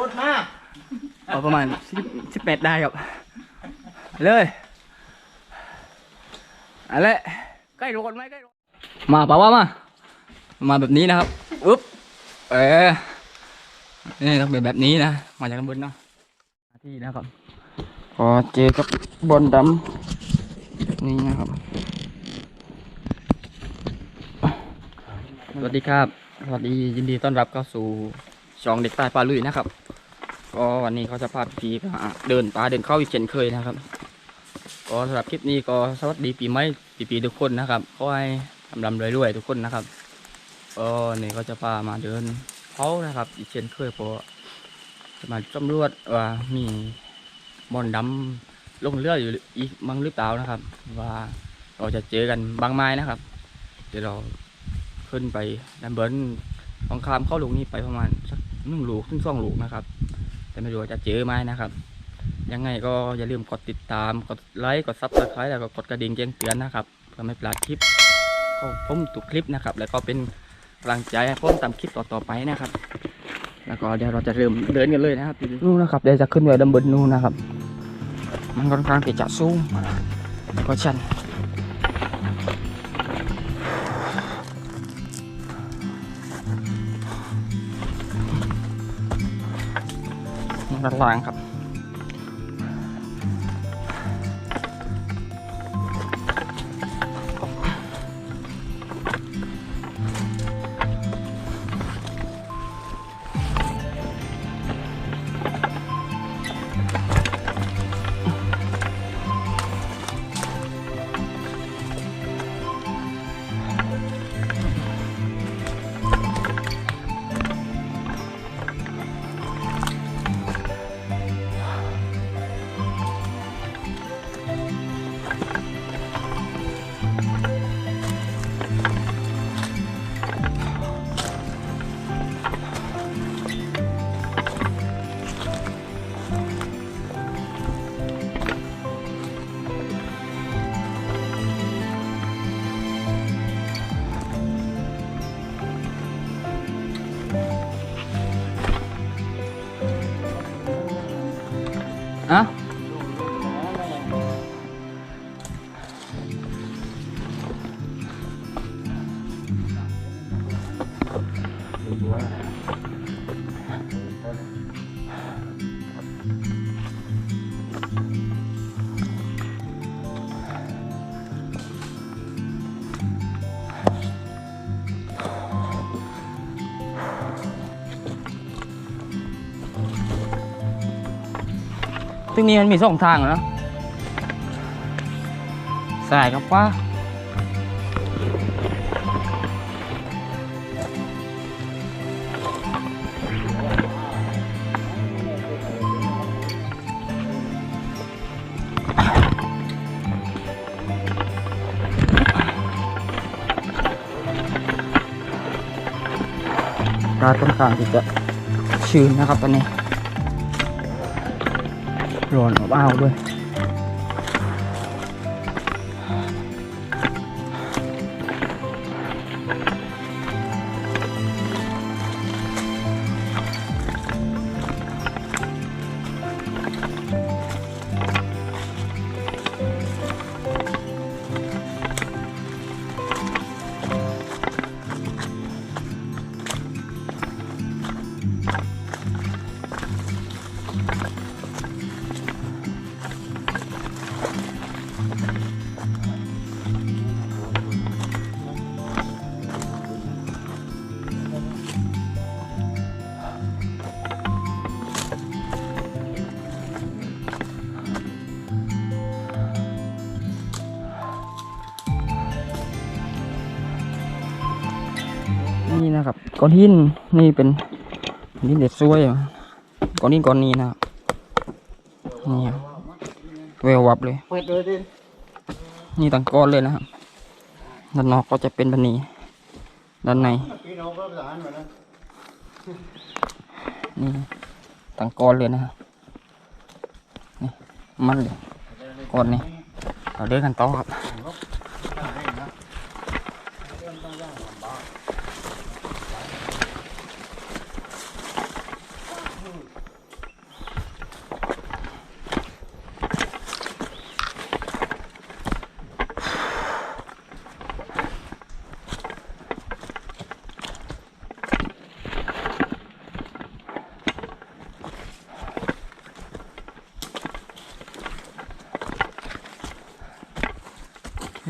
รถมากเอาประมาณสิบแปดได้ครับเลยอะไรใกล้รถไหมใกล้รถมาป่าวะมา มาแบบนี้นะครับอุ๊บเออนี่ต้องเป็นแบบนี้นะ มาจากข้างบนเนาะที่นะครับพอเจอกับบอลดำนี่นะครับสวัสดีครับ สวัสดียินดีต้อนรับเข้าสู่ช่องเด็กใต้ปลาลุยนะครับ ก็วันนี้เขาจะพาพี่เดินป่าเดินเข้าอีกเช่นเคยนะครับ ก็สำหรับคลิปนี้ก็สวัสดีปีใหม่ปีๆทุกคนนะครับขอให้ทำรำรวยๆทุกคนนะครับก็นี่ก็จะพามาเดินเขานะครับ อีกเช่นเคยเพราะจะมาสำรวจว่ามีบอนดำลงเรืออยู่อีกมั้งหรือเปล่านะครับ ว่าเราจะเจอกันบางไม้นะครับ เดี๋ยวเราขึ้นไปดันเบิร์นทองคำเข้าลูกนี้ไปประมาณสักหนึ่งลูกถึงสองลูกนะครับ แต่ไม่รู้ว่าจะเจอไหมนะครับ ยังไงก็อย่าลืมกดติดตาม กดไลค์ กดซับสไครต์แล้วก็กดกระดิ่งแจ้งเตือนนะครับเพื่อไม่พลาดคลิปของผมทุกคลิปนะครับ แล้วก็เป็นกำลังใจให้ผมทำคลิปต่อๆไปนะครับ แล้วก็เดี๋ยวเราจะเริ่มเดินกันเลยนะครับนู่นนะครับเดี๋ยวจะขึ้นไปดัมบิลนู่นนะครับ มันค่อนข้างที่จะสูงก็ชัน ด้านล่างครับ ซึ่งนี้มันมีสองทางแล้วสายกับว่าอากาศค่อนข้างที่จะชื้นนะครับตอนนี้ ร้อนอ ก้อนหินนี่เป็นหินเด็ดซวยอะก้อนหินก้อนนี้นะครับนี่ครับแวววับเลยเปิดเลยดินี่ตั้งก้อนเลยนะครับด้านนอกก็จะเป็นแบบนี้ด้านในพี่น้องก็สารมานะนี่ตั้งก้อนเลยนะครับนี่มันเลยก้อนนี้เราเดินกันต่อครับ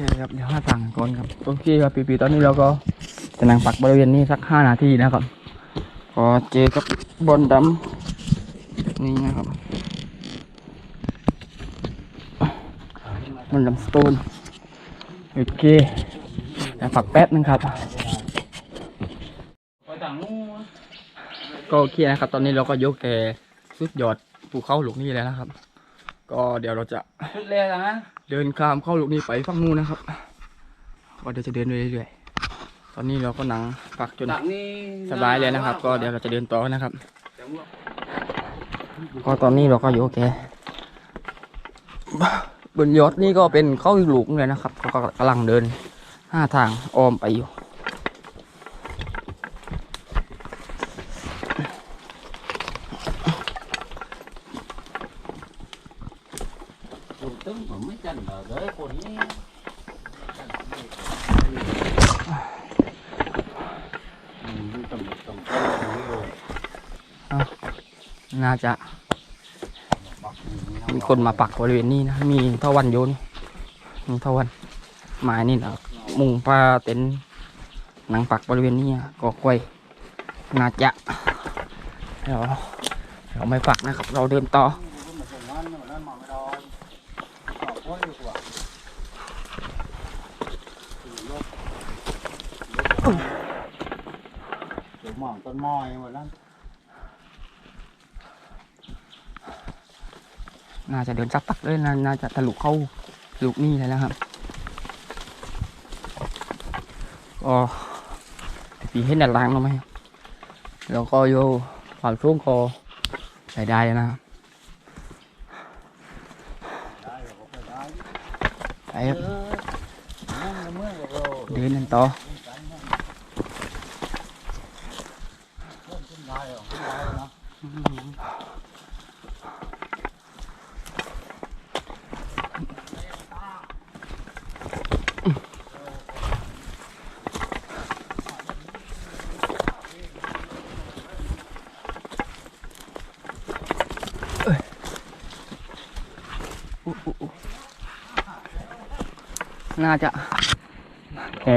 นี่ครับเดี๋ยวห้าตังก่อนครับโอเคครับปีๆตอนนี้เราก็จะนั่งปักบริเวณนี้สักห้านาทีนะครับก็เจอกับบอลดำนี่นะครับบอลดำสโตนโอเคแล้วปักแป๊บนึงครับก็โอเคนะครับ ตอนนี้เราก็ยกแต่สุดยอดภูเขาหลูกนี้แล้วนะครับ ก็เดี๋ยวเราจะชุดแรกนะเดินข้ามเข้าลูกนี้ไปฝั่งนู้นนะครับก็เดี๋ยวจะเดินไปเรื่อยๆตอนนี้เราก็หนังปักจนจากนี้สบายเลยนะครับ ก็เดี๋ยวเราจะเดินต่อนะครับ ก็ตอนนี้เราก็อยู่โอเคบนยอดนี่ก็เป็นเข้าอีกลูกเลยนะครับเขาก็กำลังเดินห้าทางอ้อมไปอยู่ ถูกตึ้งผมไม่จันเหรอเลยคนนี้อืมตำรวจตำรวจนี่โอ้ น่าจะ บัก มี คนมาปักบริเวณนี้นะ มีเท่าวันโยนมีเท่าวันหมายนี่นะมุงปลาเต็นหนังปักบริเวณนี้ก็กล้วยน่าจะเดี๋ยวเราไม่ปักนะครับ เราเดินต่อหมองต้นมอยหมดแล้ว น่าจะเดินสักปักเลยน,น่าจะทะลุเข้าลูกนี่เลยนะครับก็ปีเห็นด้านล่างเราไหมแล้วก็โยความช่วงคอใส่ได้นะครับไปเดินกันต่อได้หรอได้นะอุ๊าจะแค่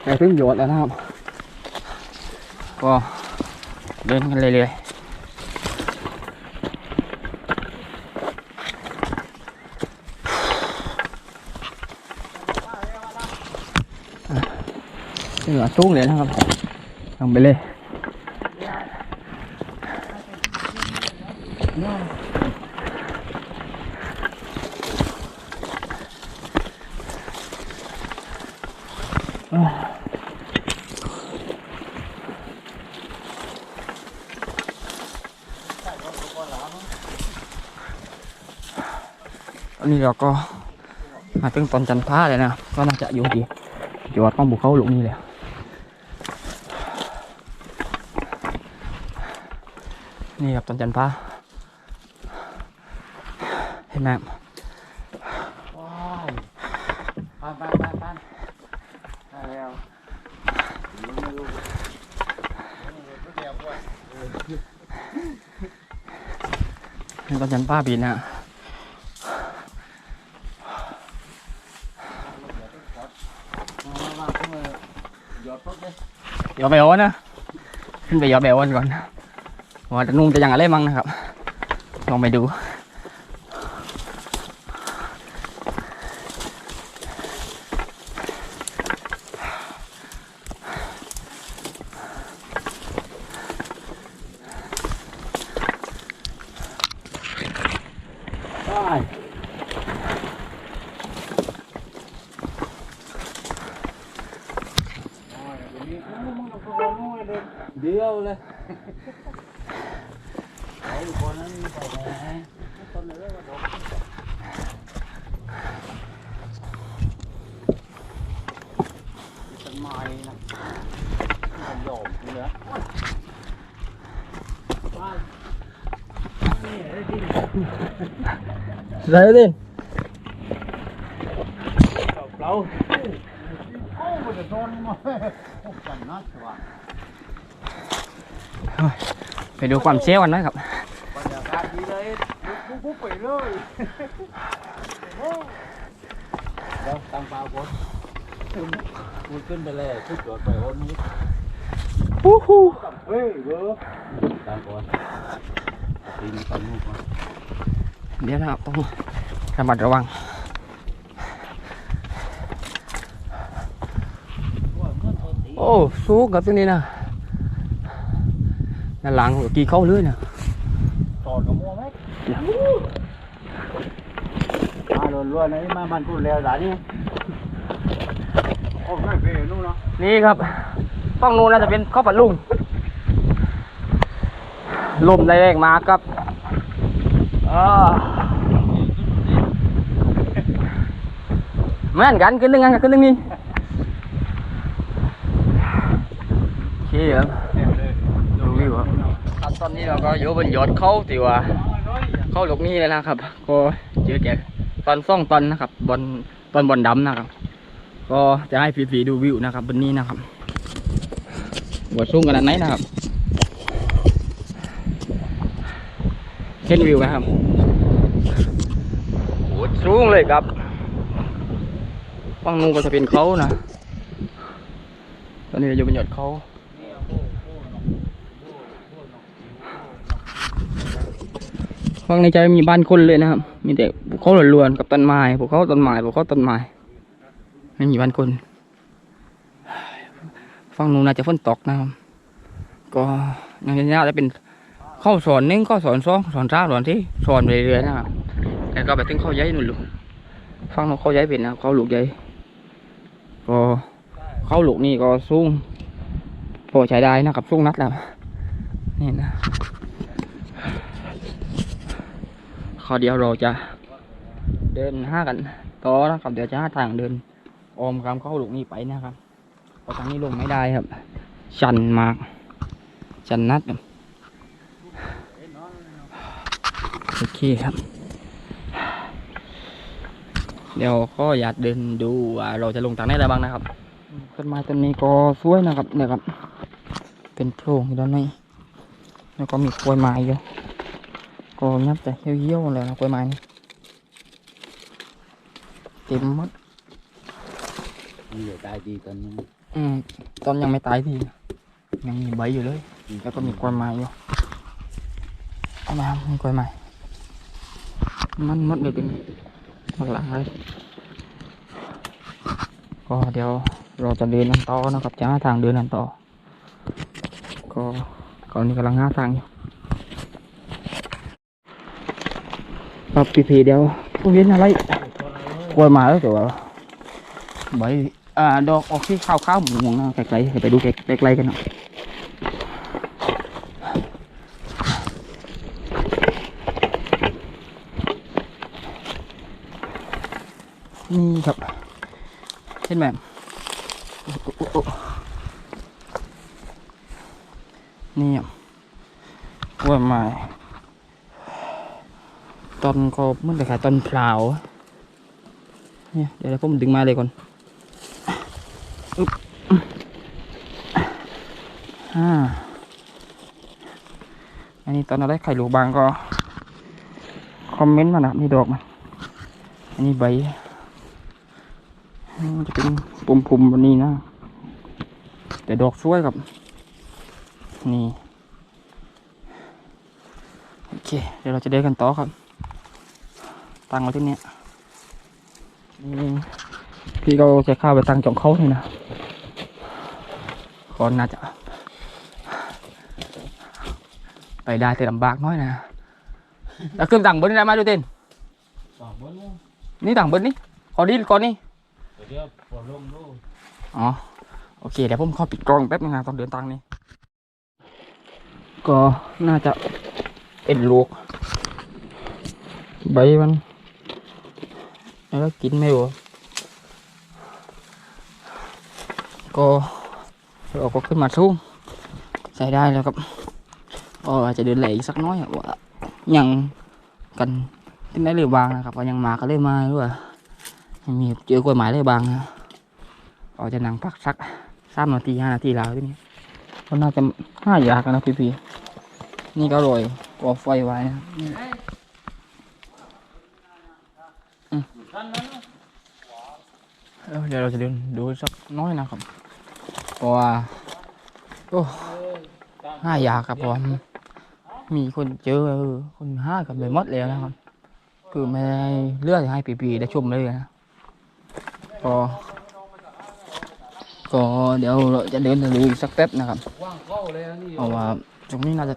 แค่เพิ่งโยนแล้วนะครับ ก็เดินกันเรื่อยๆเหนือสูงเลยนะครับลงไปเลย นี้เราก็มาถึงตอนจันทร์ฟ้าเลยนะ ก็น่าจะอยู่ดีอยู่วัดป้องบุกเขาหลุมนี้เลยนี่ครับตอนจันทร์ฟ้าเห็นไหมปานปานปานปานแล้วตอนจันทร์ฟ้าบินนะ มามาขึ้นมาหยอดปุ๊บเลย เดี๋ยวไปโอนนะขึ้นไปยอดไปโอนก่อนว่าจะนุ่งจะยังอะไรมั่งนะครับลองไปดู เดียวเลยไอ้คนนั้นไปไหนคนนั้นก็ดกต้นไม้นะมันหลบเหลือ Đấy đi เราโอ้มันจะโดนมาพบกันนะสิวะไปดูความเชี่ยวกันนะครับบรรยากาศดีเลยปุ๊บปุ๊บไปเลยนเดี๋ยวตั้งเปล่าก่อนพูดขึ้นไปเลยขึ้นจอดไปโอ้นี้ฮู้ฮู้เฮ้ยเว้ยตั้งก่อนตีนตั้งลูกก่อนเดี๋ยวนะครับต้องระมัดระวัง โอ้สูงกับตรงนี้นะด้านหลังกี่เข้าเลยนะตอดกับมัวไหมมาล้วนๆนะนี่มามันพูดแล้วด่านี่โอ้ไม่เป็นนู่นเนาะนี่ครับฝั่งนู้นน่าจะเป็นข้าวปัดลุงลมได้แรงมาครับอ่าเหมือนกันขึ้นหนึ่งกันขึ้นหนึ่งนี่ โอเครับดูวิวครับครับตอนนี้เราก็อยู่บนยอดเขาที่ว่าเข้าหลกนี้เลยนะครับ ก็เจอแกตอนซ่องตอนนะครับบอลตอนบอลดำนะครับ ก็จะให้ฟีๆดูวิวนะครับบนนี้นะครับว่าสูงขนาดไหนนะครับเห็นวิวไหมครับโอ้สูงเลยครับฝั่งนู้นก็จะเป็นเขานะตอนนี้เราอยู่บนยอดเขา ข้างในใจมีบ้านคนเลยนะครับ มีแต่ภูเขาล้วนๆกับต้นไม้ภูเขาต้นไม้ภูเขาต้นไม้ไม่มีบ้านคนฝั่งนู้นน่าจะฝนตกนะครับ ก็ย่างนี้น่าจะเป็นข้าสอนหนึงก็สอนสองสอนสามสอนที่สอนไปเรื่อยๆนะครับแล้วก็ไปถึงข้าย้ายนู่นลูกฝั่งนู้นเข้าย้ายเป็นนะเข้าลูกย้ายก็เข้าลูกนี่ก็สูงพอใช้ได้นะครับสูงนัดแล้วนี่นะ ข อเดียวเราจะเดินห้ากันต่อนะครับเดี๋ยวจะหาทางเดินอมคำเข้าหลุกนี้ไปนะครับเพราะทางนี้ลงไม่ได้ครับ ชันมากชันนัดครับโอเคครับ เดี๋ยวก็อยากเดินดูว่าเราจะลงทางไหนได้บ้างนะครับต้นไม้ต้นนี้ก็สวยนะครับเนี่ยครับ เป็นโพรงอยู่ด้านในแล้วก็มีกล้วยไม้เยวๆเลยนะ กล้วยไม้นี่เต็มหมดนี่เดี๋ยวตายดีตอนนี้อืมต้นยังไม่ตายทียังมีใบอยู่เลยแล้วก็มีกล้วยไม้อยู่เอามามีก ครับจะหาทางเดินกันต่อก็ก่อนนี้กำลังหาทางอยู่ครับพี่พีเดี๋ยวพวกนี้อะไรกล้วยไม้แล้วต่ว่าใบอ่าดอกออกที่ข้าวข้าวหมุนๆนะไกลๆไปดูไกลๆกันหน่อยนี่ครับเห็นไหมโอ้โอ้โอ้นี่กล้วยไม้ ต้นก็มันแต่ขายต้นพลาเนี่ยเดี๋ยวผมดึงมาเลยก่อนอ่าอันนี้ตอนเราได้ไข่ลูกบางก็ คอมเมนต์มานะครับนี่ดอกมันอันนี้ใบจะเป็นปุ่มๆแบบนี้นะ แต่ดอกสวยครับ นี่ โอเค เดี๋ยวเราจะเดินกันต่อครับ ตั้งไว้ที่เนี้ยนี่พี่ก็จะเข้าไปตั้งจองเขาเลยนะก็น่าจะ ไปได้แต่ลำบากน้อยนะแล้วขึ้นต่างบนนี่ได้ไหมาดูเต้นสองบนนู้นนี่ต่างบนนี่ขอดีก่อนนี่เดี๋ยวพอลงลูกอ๋อโอเคเดี๋ยวผมขอปิดกล้องแป๊บนึงนะตอนเดินทางนี้ก็น่าจะเป็นลูกใบมัน แล้วกินไม่รู้ก็เราก็ขึ้นมาสูงใช้ได้แล้วครับก็อาจจะเดินไหลอีสักน้อยว่ายังกันที่ได้เลยบางนะครับว่ายังมาก็เลยมาด้วยมีเจอกล้วยไม้เลยบางนะก็จะนั่งพักสักสามนาทีห้านาทีแล้วที่นี้ก็น่าจะห้าอยากนะพี่พี่ๆนี่ก็อร่อยก่อไฟไว้นะ ท่านนั้น เดี๋ยวเราจะเดินดูสักน้อยนะครับเพราะว่าโอ้ห้ายากครับผมมีคนเจอคนห้ากันไปหมดแล้วนะครับ คือไม่ได้เลือกให้ปีๆได้ชมเลยนะก็ก็เดี๋ยวเราจะเดินดูอีกสักแป๊บนะครับเข้าเลยนะนี่เพราะว่าตรงนี้น่าจะ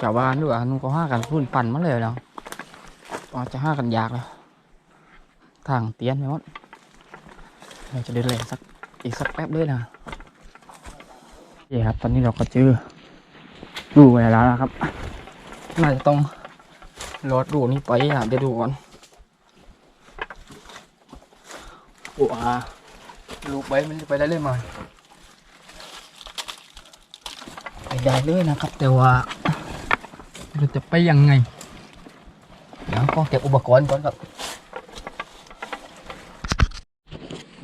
ชาวบ้านด้วยนุ่นก็ห้ากันพุ่นปั่นมาเลยแล้วอาจจะห้ากันยากเลยทางเตี้ยนไปหมด เราจะเดินเลสักอีกสักแป๊บเลยนะนี่ครับ ตอนนี้เราก็เจอรูไปแล้วนะครับ น่าจะต้องรอดรูนี้ไปอะเดี๋ยวดูก่อนโอ้อาลูกไปมันจะไปได้เลยมั้ยไปได้เลยนะครับ แต่ว่าเราจะไปยังไง เดี๋ยวก็เก็บอุปกรณ์ก่อนครับ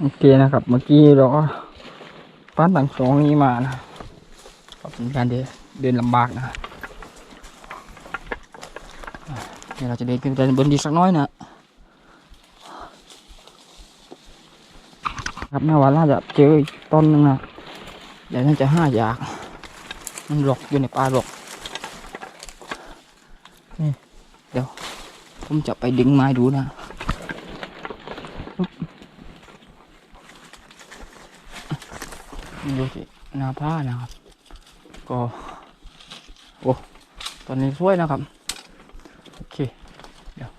โอเคนะครับ เมื่อกี้เราก็ปั้นต่างสองนี้มานะก็เป็นการเดินเดินลำบากนะเดี๋ยวเราจะเดินขึ้นไปบนดีสักน้อยนะครับแม่ว่าน่าจะเจออีกต้นนึงนะเดี๋ยวน่าจะห้าอยากมันหลอกอยู่ในป่าหลอกนี่เดี๋ยวผมจะไปดึงไม้ดูนะปึ๊บนี่ ดูสิหนาผ้านะครับ ก็โอ้ตอนนี้สวยนะครับ โอเค เดี๋ยว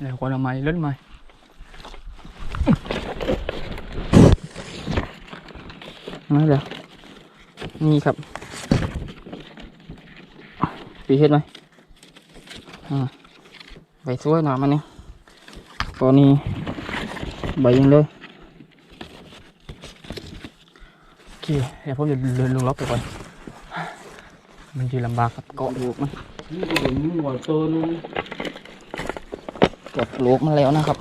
เดี๋ยวคนเอาไม้เล่นไม้มาเดี๋ยวนี่ครับปีเห็ดไหมอ่าใบสวยหน่อยมันนี่ตัวนี้ใบยังเลย โอ เคเดี๋ยวผมจะเดินลงล็อกไปก่อน มันจะลำบากกับเกาะลูกมันนี่เป็นหัวโตนู้นเกับลูกมันแล้วนะครับ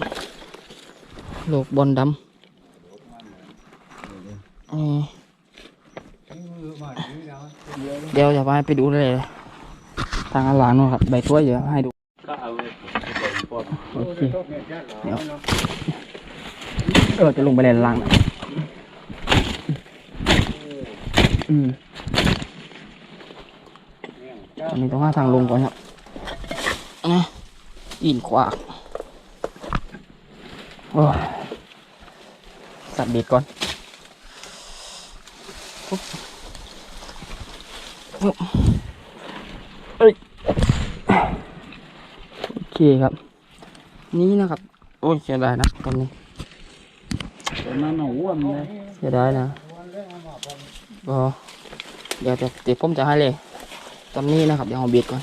ลูกบอลดำเดี๋ยวจะไปไปดูเลย ทางหลังนู่นครับใบถ้วยเดี๋ยวให้ดูโอเคเดี๋ยวเออจะลงไปในล่างน่อย อืมตอนนี้ต้องหาทางลงก่อนครับนะอินขวากโอ้ยสับเบ็ดก่อนปุ๊บปุ๊บเอ้ยโอเคครับ นี่นะครับ โอ้ยเสียดายนะตอนนี้ตอนนั้นหัวมันเลยเสียดายนะ ก็เดี๋ยวจะเดี๋ยวผมจะให้เลยตอนนี้นะครับเดี๋ยวเอาเบียดก่อน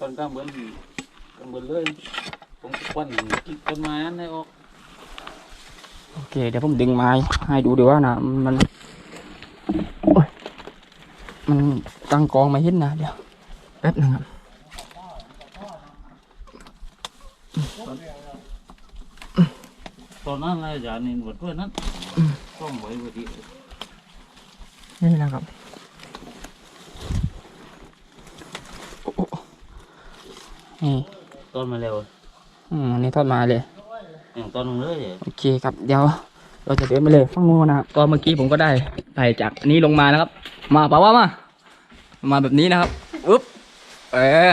ตอนกลางเบิ้ลกลางเบิ้ลเลยผมควันกินต้นไม้นั้นให้ออกโอเคเดี๋ยวผมดึงไม้ให้ดูดีว่านะมันโอ้ยมันตั้งกองไม่เห็นนะเดี๋ยวแป๊บหนึงครับตอนนั้นอะไรอย่านินหมดเพื่อนนั้ นต้องไว้พอดีนี่นะครับโอ้โอ้นี่ต้นมาเร็ว อืมอันนี้ทอดมาเลยอย่างต้นนึงเลยโอเคครับ เดี๋ยว เราจะเดินไปเลยฝั่งโน้นนะครับก็เมื่อกี้ผมก็ได้ไต่จากอันนี้ลงมานะครับ มาป่าว่ามา มาแบบนี้นะครับอุ๊บเออ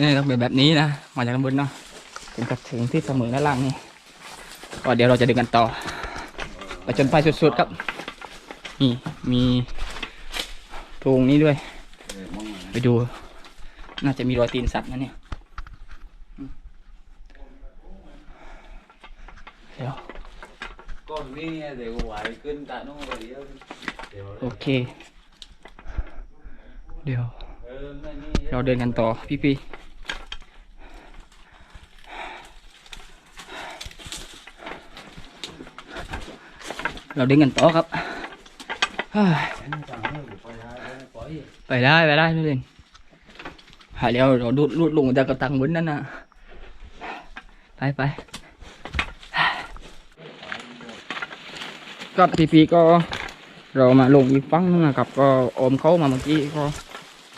นี่ต้องเป็นแบบนี้นะ มาจากข้างบนเนาะถึงกับถึงที่เสมอด้านล่างนี่ก็เดี๋ยวเราจะเดินกันต่อไปจนไปสุดๆครับ นี่มีโพรงนี้ด้วย ไปดู น่าจะมีรอยตีนสัตว์นะเนี่ยเดี๋ยวก้อนนี้เดี๋ยวไหวขึ้นตาโน่นเดี๋ยวโอเค เดี๋ยวเออแม่นี่เราเดินกันต่อพี่พี่ เราเดินกันต่อครับ ไปได้ไปได้นี่เองหายแล้วเราดูดลูดลงจากกระตังบนนั่นน่ะไปไปก็ทีพีก็เรามาลงอีกฝั่งนึงนะครับ ก็อมเข้ามาเมื่อกี้ก็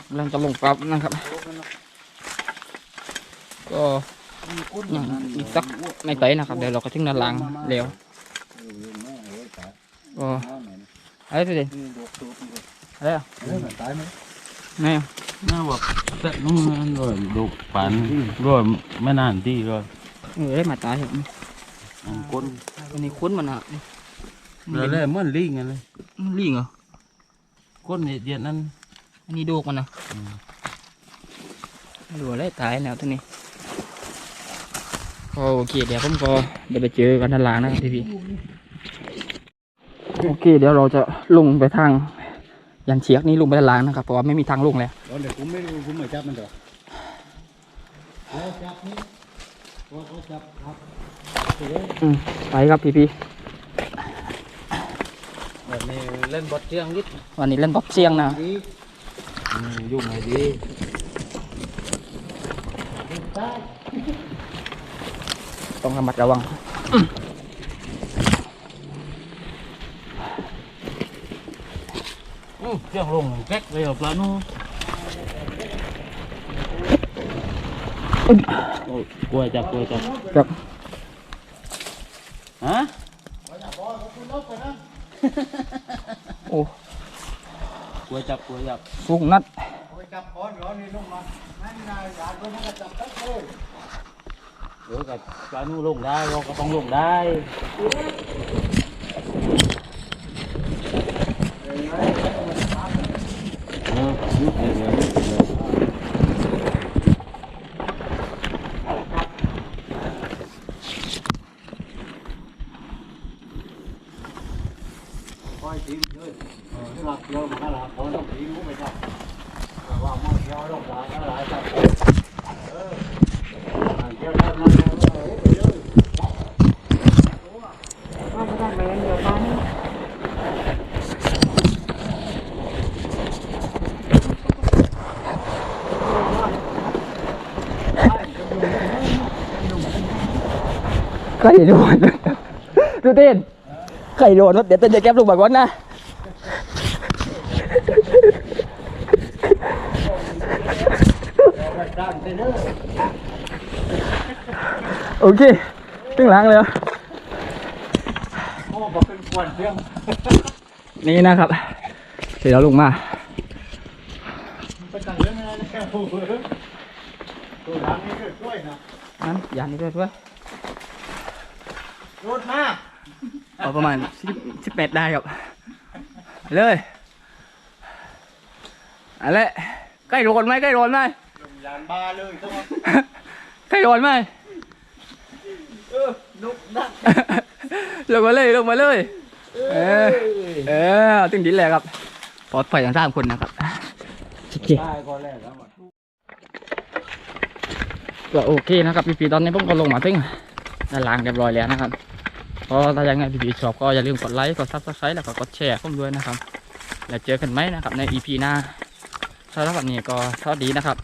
กำลังจะลงกลับนะครับ ก็ยังอีกสักไม่ไกลนะครับ เดี๋ยวเราก็ถึงด้านล่างแล้ว ก็อะไรตัวเด่นอะไรอะตายไหมไม่อะน่าแบบแต่นุ่มมัน rồi đủ bán rồi mấy nàn đi rồi เออได้มาตายครับ ăn quân วันนี้คุ้นมันอะ rồi đây mất ly ngay đây มันลิงเหรอ quân này điện ăn อันนี้โดกมันนะดูอะไรตายแล้วตัวนี้ก็โอเคเดี๋ยวผมก็เดี๋ยวไปเจอกันด้านล่างนะครับพี่พี่ โอเค เดี๋ยวเราจะลงไปทางยันเชียกนี้ลงไปด้านล่างนะครับเพราะว่าไม่มีทางลงแล้วเดี๋ยวผมไม่รู้ผมไม่จับมันหรอกแล้วจับนี่ว่าเขาจับครับอืมไปครับพี่พี่แบบนี้เล่นบอลเชียงนิดวันนี้เล่นบอลเชียงนะดี dùng này đi ต้องระมัดระวัง ừ, chiang lùng cách bây giờ là nó Ôi, quay chặt quay chặt ครับ hả โอ้ quay chặt quay chặt สูงนัดเอาไปจับก้อนร้อนนี่ลงมาไม่นายหลานคนนั้นก็จับตั้งเลย rồi cả cá nu lùng đai rồi có tông lùng đai เออยุบเลยเลยยุ บเลย คอยทีมเลยเออหลักเดียวมันก็หลักคนต้องทีมรู้ไหมครับแต่ว่ามันเดียวต้องหลายก็หลายจับเออเดียวได้มาแล้วเออไปเลย ว่าไม่ได้แมนเดี๋ยวบ้าน ไข่โดนดูเต้นไข่โดนเดี๋ยวเต้นจะแก๊บลงมาก่อนนะด้านไปเลยโอเคตึงหลังเลยโอ้บอกเป็นควันเพียงนี่นะครับเดี๋ยวเราลงมาไปตั้งเรื่องอะไรนะโอ้โหตัวหลังนี่ก็ช่วยนะนั้นยานนี้ด้วยด้วย รถมาเอาประมาณสิบแปดได้ครับไปเลยอะไรใกล้โดนไหมใกล้โดนไหมยานบาเลยต้องมาใกล้โดนไหมเออนุกนักลงมาเลยลงมาเลย เออเออเอาตึงดินแหละครับปลอดภัยทั้งสามคนนะครับโอเคตายก่อนแรกแล้วมันก็โอเคนะครับพี่ปีตอนนี้ผมก็ลงมาถึงด้านล่างเรียบร้อยแล้วนะครับ ก็ถ้ายังไงพี่ปีชอบก็อย่าลืมกดไลค์กดซับสไครต์แล้วก็กดแชร์ผมด้วยนะครับ แล้วเจอกันไหมนะครับใน EP หน้าสำหรับวันนี้ก็สวัสดีนะครับ